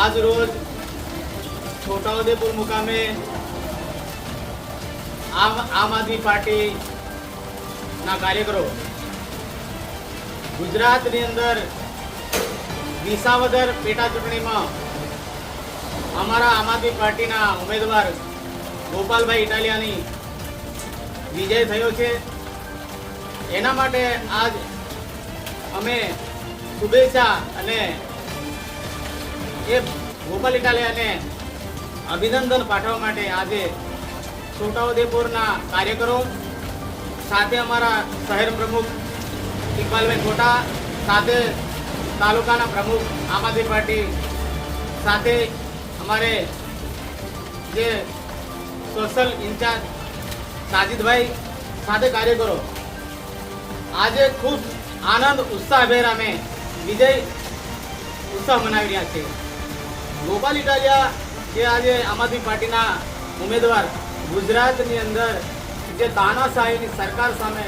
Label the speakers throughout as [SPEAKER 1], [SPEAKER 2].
[SPEAKER 1] આજ રોજ છોટાઉદેપુર મુકામે આમ આમ આદમી પાર્ટીના કાર્યકરો ગુજરાતની અંદર વિસાવદર પેટા ચૂંટણીમાં અમારા આમ આદમી પાર્ટીના ઉમેદવાર ગોપાલભાઈ ઇટાલિયાની વિજય થયો છે. એના માટે આજ અમે શુભેચ્છા અને એ ગોપાલ ઇટાલિયાને અભિનંદન પાઠવવા માટે આજે છોટાઉદેપુરના કાર્યકરો સાથે અમારા શહેર પ્રમુખ ઇકબાલભાઈ ખોટા સાથે તાલુકાના પ્રમુખ આમ આદમી પાર્ટી સાથે અમારે જે સોશિયલ ઇન્ચાર્જ સાજિદભાઈ સાથે કાર્યકરો. આજે ખૂબ આનંદ, ઉત્સાહભેર અમે વિજય ઉત્સાહ મનાવી રહ્યા છે ગોપાલ ઇટાલિયા કે આજે આમ આદમી પાર્ટીના ઉમેદવાર ગુજરાતની અંદર જે તાનાશાહીની સરકાર સામે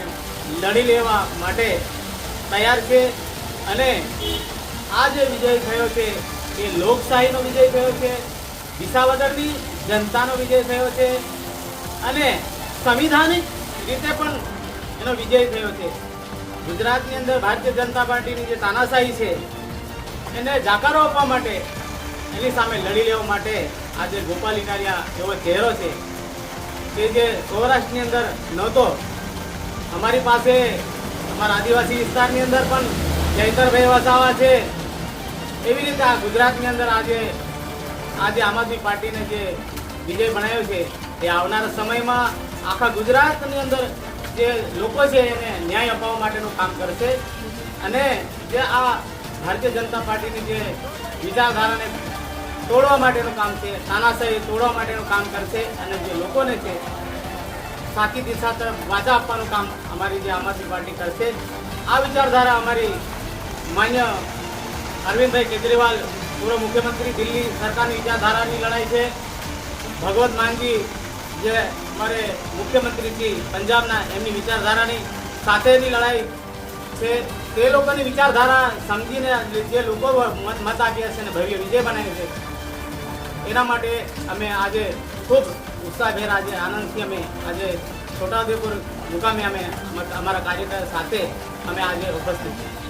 [SPEAKER 1] લડી લેવા માટે તૈયાર છે અને આ જે વિજય થયો છે એ લોકશાહીનો વિજય થયો છે, વિસાવદરની જનતાનો વિજય થયો છે અને સંવિધાનિક રીતે પણ એનો વિજય થયો છે. ગુજરાતની અંદર ભારતીય જનતા પાર્ટીની જે તાનાશાહી છે, એને જાકારો આપવા માટે એની સામે લડી લેવા માટે આજે ગોપાલ ઇટાલિયા એવો ચહેરો છે કે જે સૌરાષ્ટ્રની અંદર નહોતો. અમારી પાસે અમારા આદિવાસી વિસ્તારની અંદર પણ જયંતરભાઈ વસાવા છે. એવી રીતે આ ગુજરાતની અંદર આજે આજે આમ આદમી પાર્ટીને જે વિજય બનાવ્યો છે, એ આવનારા સમયમાં આખા ગુજરાતની અંદર જે લોકો છે એને ન્યાય અપાવવા માટેનું કામ કરશે. અને જે આ ભારતીય જનતા પાર્ટીની જે વિચારધારાને તોડવા માટેનું કામ છે તાનાશાહી તોડવા માટેનું કામ કરશે અને જે લોકોને છે સાચી દિશા તરફ વાજા આપવાનું કામ અમારી જે આમ આદમી પાર્ટી કરશે. આ વિચારધારા અમારી માન્ય અરવિંદભાઈ કેજરીવાલ, પૂર્વ મુખ્યમંત્રી, દિલ્હી સરકારની વિચારધારાની લડાઈ છે. ભગવત માનજી જે અમારે મુખ્યમંત્રી છે પંજાબના એમની વિચારધારાની સાથેની લડાઈ છે, તે લોકોની વિચારધારા સમજીને જે લોકો મત મત આપ્યા છે અને ભવ્ય વિજય બનાવ્યો છે એના માટે અમે આજે ખૂબ ઉત્સાહભેર આજે આનંદથી અમે આજે છોટાઉદેપુર મુકામે અમે અમારા કાર્યકર સાથે અમે આજે ઉપસ્થિત છીએ.